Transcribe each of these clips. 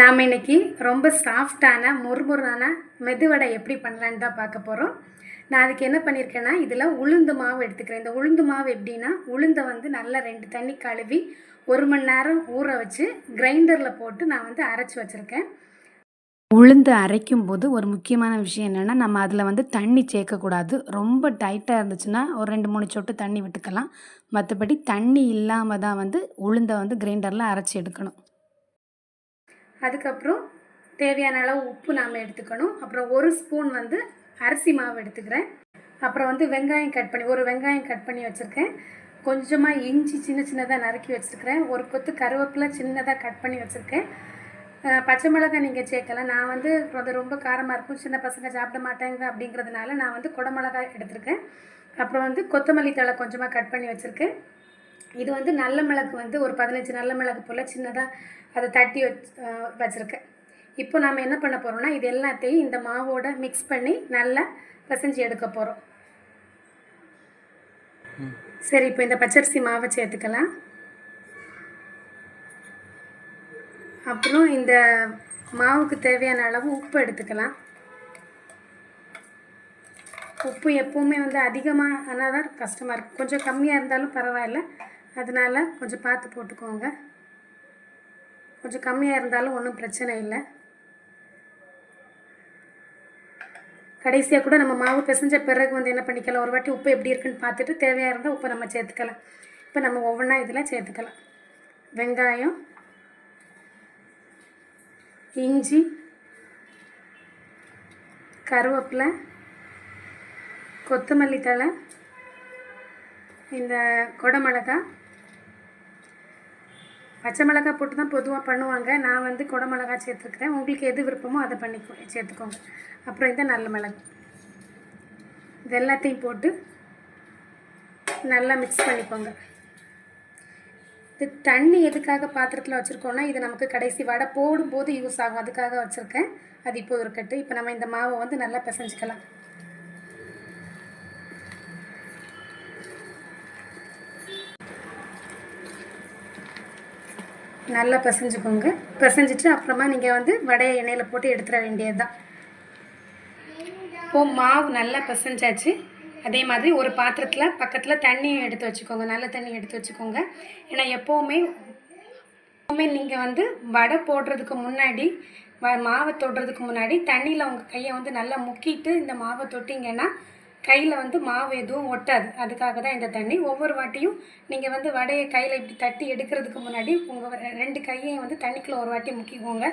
நாம் இன்னைக்கு ரொம்ப சாஃப்டான முறுமுறான மெதுவடை எப்படி பண்ணலான்னு தான் பார்க்க போகிறோம் நான் அதுக்கு என்ன பண்ணியிருக்கேன்னா இதில் உளுந்து மாவு எடுத்துக்கிறேன். இந்த உளுந்து மாவு எப்படின்னா உளுந்தை வந்து நல்லா ரெண்டு தண்ணி கழுவி ஒரு மணி நேரம் ஊற வச்சு கிரைண்டரில் போட்டு நான் வந்து அரைச்சி வச்சுருக்கேன். உளுந்து அரைக்கும் போது ஒரு முக்கியமான விஷயம் என்னென்னா நம்ம அதில் வந்து தண்ணி சேர்க்கக்கூடாது. ரொம்ப டைட்டாக இருந்துச்சுன்னா ஒரு ரெண்டு மூணு சொட்டு தண்ணி விட்டுக்கலாம். மற்றபடி தண்ணி இல்லாமல் தான் வந்து உளுந்தை வந்து கிரைண்டரில் அரைச்சி எடுக்கணும். அதுக்கப்புறம் தேவையான அளவு உப்பு நாம் எடுத்துக்கணும். அப்புறம் ஒரு ஸ்பூன் வந்து அரிசி மாவு எடுத்துக்கிறேன். அப்புறம் வந்து வெங்காயம் கட் பண்ணி ஒரு வெங்காயம் கட் பண்ணி வச்சுருக்கேன். கொஞ்சமாக இஞ்சி சின்ன சின்னதாக நறுக்கி வச்சுருக்கிறேன். ஒரு கொத்து கருவேப்பிலை சின்னதாக கட் பண்ணி வச்சுருக்கேன். பச்சை மிளகாய் நீங்கள் சேர்க்கலாம். நான் வந்து அது ரொம்ப காரமாக இருக்கும். சின்ன பசங்க சாப்பிட மாட்டாங்க அப்படிங்கிறதுனால நான் வந்து குடமிளகாய் எடுத்திருக்கேன். அப்புறம் வந்து கொத்தமல்லி தழை கொஞ்சமாக கட் பண்ணி வச்சுருக்கேன். இது வந்து நல்ல மிளகு வந்து ஒரு பதினஞ்சு நல்ல மிளகு போல் சின்னதாக அதை தட்டி வச் வச்சுருக்கேன். இப்போ நாம் என்ன பண்ண போகிறோம்னா இது எல்லாத்தையும் இந்த மாவோட மிக்ஸ் பண்ணி நல்லா பிசைஞ்சு எடுக்க போகிறோம் சரி இப்போ இந்த பச்சரிசி மாவை சேர்த்துக்கலாம். அப்புறம் இந்த மாவுக்கு தேவையான அளவு உப்பு எடுத்துக்கலாம். உப்பு எப்போவுமே வந்து அதிகமாக ஆனால் தான் கஷ்டமாக இருக்கும் கொஞ்சம் கம்மியாக இருந்தாலும் பரவாயில்ல. அதனால கொஞ்சம் பார்த்து போட்டுக்கோங்க. கொஞ்சம் கம்மியாக இருந்தாலும் ஒன்றும் பிரச்சனை இல்லை. கடைசியாக கூட நம்ம மாவு பிசைஞ்ச பிறகு வந்து என்ன பண்ணிக்கலாம்? ஒரு வாட்டி உப்பு எப்படி இருக்குன்னு பார்த்துட்டு தேவையாக இருந்தால் உப்பை நம்ம சேர்த்துக்கலாம். இப்போ நம்ம ஒவ்வொன்றா இதில் சேர்த்துக்கலாம். வெங்காயம் இஞ்சி கருவேப்பிலை கொத்தமல்லி தழை இந்த கொடமிளகாய் பச்சை மிளகா போட்டு தான் பொதுவாக பண்ணுவாங்க. நான் வந்து குடமிளகா சேர்த்துருக்குறேன் உங்களுக்கு எது விருப்பமோ அதை பண்ணிக்கோ சேர்த்துக்கோங்க. அப்புறம் இந்த நல்ல மிளகு. இது எல்லாத்தையும் போட்டு நல்லா மிக்ஸ் பண்ணிக்கோங்க. இது தண்ணி எதுக்காக பாத்திரத்தில் வச்சுருக்கோன்னா இது நமக்கு கடைசி வடை போடும்போது யூஸ் ஆகும். அதுக்காக வச்சுருக்கேன். அது இப்போ இருக்கட்டும். இப்போ நம்ம இந்த மாவை வந்து நல்லா பிசைஞ்சிக்கலாம். நல்லா பிசைஞ்சுக்கோங்க. பிசைஞ்சிட்டு அப்புறமா நீங்கள் வந்து வடையை எண்ணெயில் போட்டு எடுத்துட வேண்டியது தான் இப்போது மாவு நல்லா பிசைஞ்சாச்சு. அதே மாதிரி ஒரு பாத்திரத்தில் பக்கத்தில் தண்ணியும் எடுத்து வச்சுக்கோங்க. நல்ல தண்ணி எடுத்து வச்சுக்கோங்க. ஏன்னா எப்போவுமே எப்போவுமே நீங்கள் வந்து வடை போடுறதுக்கு முன்னாடி வ- மாவை தொடுறதுக்கு முன்னாடி தண்ணியில் உங்கள் கையை வந்து நல்லா முக்கிட்டு இந்த மாவை தொட்டிங்கன்னா கையில் வந்து மாவு எதுவும் ஒட்டாது. அதுக்காக தான் இந்த தண்ணி. ஒவ்வொரு வாட்டியும் நீங்கள் வந்து வடையை கையில் இப்படி தட்டி எடுக்கிறதுக்கு முன்னாடி உங்கள் ரெண்டு கையையும் வந்து தண்ணிக்குள்ளே ஒரு வாட்டி முக்கிக்கோங்க.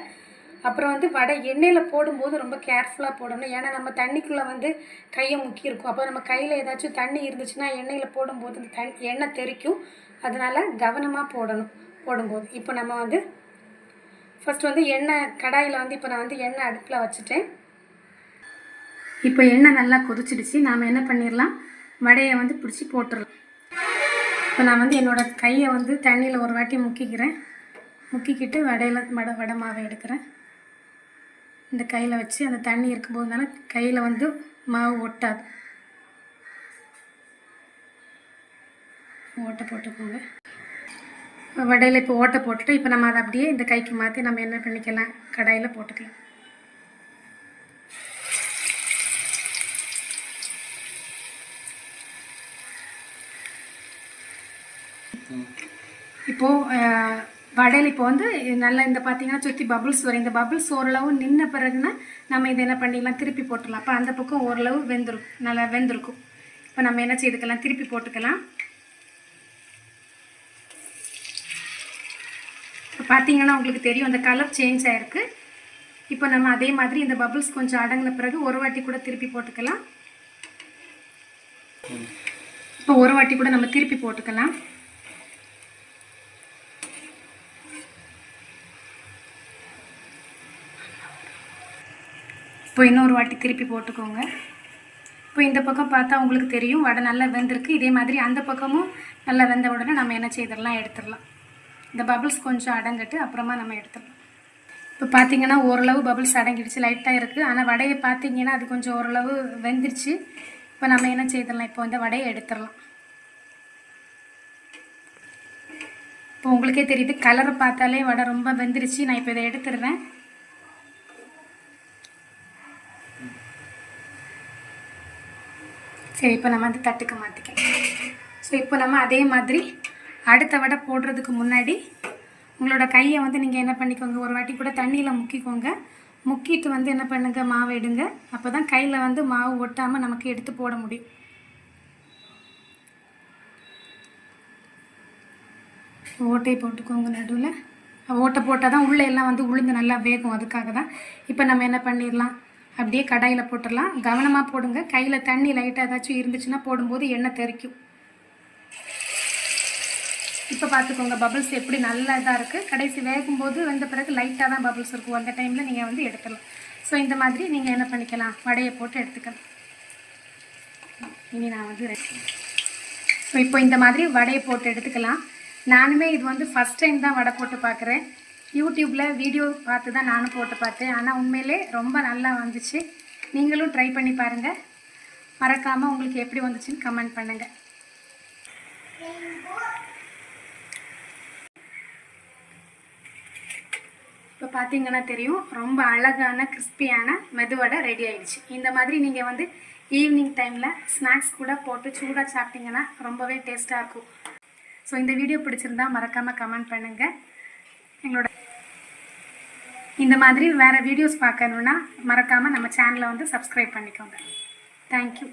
அப்புறம் வந்து வடை எண்ணெயில் போடும்போது ரொம்ப கேர்ஃபுல்லாக போடணும். ஏன்னா நம்ம தண்ணிக்குள்ளே வந்து கையை முக்கியிருக்கும். அப்போ நம்ம கையில் ஏதாச்சும் தண்ணி இருந்துச்சுன்னா எண்ணெயில் போடும்போது அந்த தண் எண்ணெய் தெறிக்கும். அதனால் கவனமாக போடணும் போடும்போது. இப்போ நம்ம வந்து ஃபஸ்ட்டு வந்து எண்ணெய் கடாயில் வந்து இப்போ நான் வந்து எண்ணெய் அடுப்பில் வச்சுட்டேன். இப்போ எண்ணெய் நல்லா கொதிச்சிடுச்சு. நாம் என்ன பண்ணிடலாம் வடையை வந்து பிடிச்சி போட்டுடலாம் இப்போ நான் வந்து என்னோடய கையை வந்து தண்ணியில் ஒரு வாட்டி முக்கிக்கிறேன். முக்கிக்கிட்டு வடையில் வடை வடை மாவை எடுக்கிறேன். இந்த கையில் வச்சு அந்த தண்ணி இருக்கும்போது தானே கையில் வந்து மாவு ஒட்டாது. ஓட்டை போட்டுக்கோங்க. வடையில் இப்போ ஓட்டை போட்டுட்டு இப்போ நம்ம அதை அப்படியே இந்த கைக்கு மாற்றி நம்ம என்ன பண்ணிக்கலாம்? கடாயில் போட்டுக்கலாம். இப்போது வடையில் இப்போ வந்து நல்லா இந்த பார்த்தீங்கன்னா சுற்றி பபுள்ஸ் வரும். இந்த பபுள்ஸ் ஓரளவு நின்ன பிறகுனா நம்ம இதை என்ன பண்ணிக்கலாம் திருப்பி போட்டுடலாம். அப்போ அந்த பக்கம் ஓரளவு வெந்திருக்கும் நல்லா வெந்திருக்கும். இப்போ நம்ம என்ன செய்துக்கலாம்? திருப்பி போட்டுக்கலாம். இப்போ பார்த்தீங்கன்னா உங்களுக்கு தெரியும் அந்த கலர் சேஞ்ச் ஆயிருக்கு. இப்போ நம்ம அதே மாதிரி இந்த பபுள்ஸ் கொஞ்சம் அடங்கின பிறகு ஒரு வாட்டி கூட திருப்பி போட்டுக்கலாம். இப்போ ஒரு வாட்டி கூட நம்ம திருப்பி போட்டுக்கலாம். இப்போ இன்னொரு வாட்டி திருப்பி போட்டுக்கோங்க. இப்போ இந்த பக்கம் பார்த்தா உங்களுக்கு தெரியும் வடை நல்லா வெந்திருக்கு. இதே மாதிரி அந்த பக்கமும் நல்லா வெந்த உடனே நம்ம என்ன செய்திடலாம்? எடுத்துடலாம். இந்த பபிள்ஸ் கொஞ்சம் அடங்கட்டு அப்புறமா நம்ம எடுத்துடலாம். இப்போ பார்த்தீங்கன்னா ஓரளவு பபிள்ஸ் அடங்கிடுச்சு லைட்டாக இருக்குது ஆனால் வடையை பார்த்தீங்கன்னா அது கொஞ்சம் ஓரளவு வெந்துருச்சு. இப்போ நம்ம என்ன செய்திடலாம்? இப்போ இந்த வடையை எடுத்துடலாம். இப்போ இப்போ உங்களுக்கே தெரியுது கலரை பார்த்தாலே வடை ரொம்ப வெந்துருச்சு. நான் இப்போ இதை எடுத்துடுறேன். சரி இப்போ நம்ம வந்து தட்டுக்கு மாற்றிக்கலாம் ஸோ இப்போ நம்ம அதே மாதிரி அடுத்த வடை போடுறதுக்கு முன்னாடி உங்களோட கையை வந்து நீங்கள் என்ன பண்ணிக்கோங்க? ஒரு வாட்டி கூட தண்ணியில் முக்கிக்கோங்க. முக்கிட்டு வந்து என்ன பண்ணுங்கள் மாவு எடுங்க. அப்போ தான் கையில் வந்து மாவு ஒட்டாமல் நமக்கு எடுத்து போட முடியும். ஓட்டை போட்டுக்கோங்க நடுவில். ஓட்டை போட்டால் தான் உள்ளே எல்லாம் வந்து உளுந்து நல்லா வேகும். அதுக்காக தான் இப்போ நம்ம என்ன பண்ணிடலாம்? அப்படியே கடாயில் போட்டுடலாம் கவனமாக போடுங்க. கையில் தண்ணி லைட்டாக ஏதாச்சும் இருந்துச்சுன்னா போடும்போது எண்ணெய் தெறிக்கும். இப்போ பார்த்துக்கோங்க பபுள்ஸ் எப்படி நல்லா இதாக இருக்குது கடைசி வேகும்போது வந்த பிறகு லைட்டாக தான் பபுள்ஸ் இருக்கும். அந்த டைமில் நீங்கள் வந்து எடுத்துடலாம். ஸோ இந்த மாதிரி நீங்கள் என்ன பண்ணிக்கலாம்? வடையை போட்டு எடுத்துக்கலாம். இனி நான் வந்து ஸோ இப்போ இந்த மாதிரி வடையை போட்டு எடுத்துக்கலாம். நானுமே இது வந்து ஃபஸ்ட் டைம் தான் வடை போட்டு பார்க்குறேன் யூடியூப்பில் வீடியோ பார்த்து தான் நானும் போட்டு பார்த்தேன். ஆனால் உண்மையிலே ரொம்ப நல்லா வந்துச்சு. நீங்களும் ட்ரை பண்ணி பாருங்கள் மறக்காமல் உங்களுக்கு எப்படி வந்துச்சுன்னு கமெண்ட் பண்ணுங்கள் இப்போ பார்த்தீங்கன்னா தெரியும் ரொம்ப அழகான கிறிஸ்பியான மெதுவடை ரெடி ஆயிடுச்சு. இந்த மாதிரி நீங்கள் வந்து ஈவினிங் டைமில் ஸ்நாக்ஸ் கூட போட்டு சூடாக சாப்பிட்டிங்கன்னா ரொம்பவே டேஸ்ட்டாக இருக்கும். ஸோ இந்த வீடியோ பிடிச்சிருந்தா மறக்காமல் கமெண்ட் பண்ணுங்கள் எங்களோட இந்த மாதிரி வேறு வீடியோஸ் பார்க்கணுன்னா மறக்காமல் நம்ம சேனலை வந்து சப்ஸ்கிரைப் பண்ணிக்கோங்க. தேங்க்யூ